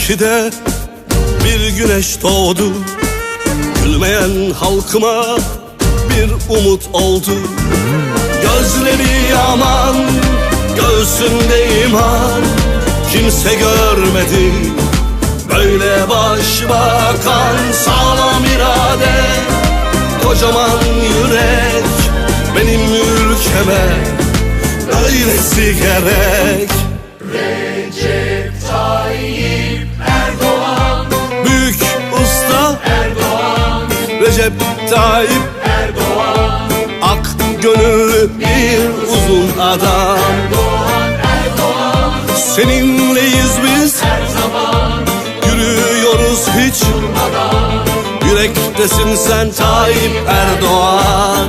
2002'de bir güneş doğdu. Gülmeyen halkıma bir umut oldu. Gözleri yaman, göğsünde iman Kimse görmedi böyle başbakan Sağlam irade, kocaman yürek. Benim ülkeme böylesi gerek. Büyük Tayyip Erdoğan. Ak gönüllü bir uzun adam. Erdoğan Erdoğan Seninleyiz biz. Her zaman Yürüyoruz hiç. Durmadan Yürektesin sen Tayyip Erdoğan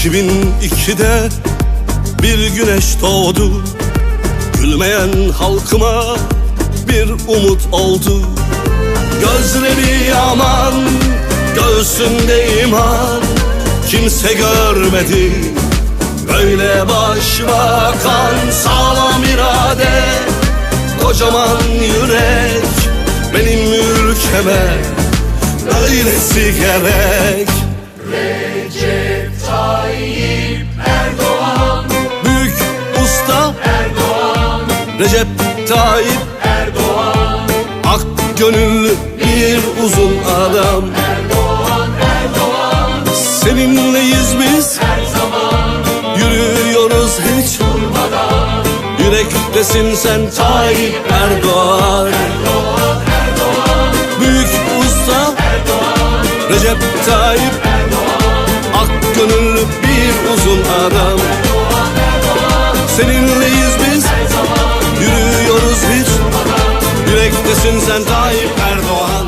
...2002'de bir güneş doğdu. Gülmeyen halkıma bir umut oldu. Gözleri yaman, göğsünde iman. Kimse görmedi böyle başbakan Sağlam irade, kocaman yürek. Benim ülkeme böylesi gerek Recep Tayyip Erdoğan. Ak gönüllü bir uzun adam. Erdoğan Erdoğan Seninleyiz biz. Her zaman Yürüyoruz hiç durmadan. Yürektesin sen Tayyip Erdoğan. Erdoğan Erdoğan Büyük usta Erdoğan Recep Tayyip Ak gönüllü bir uzun adam Erkektesin sen Tayyip Erdoğan.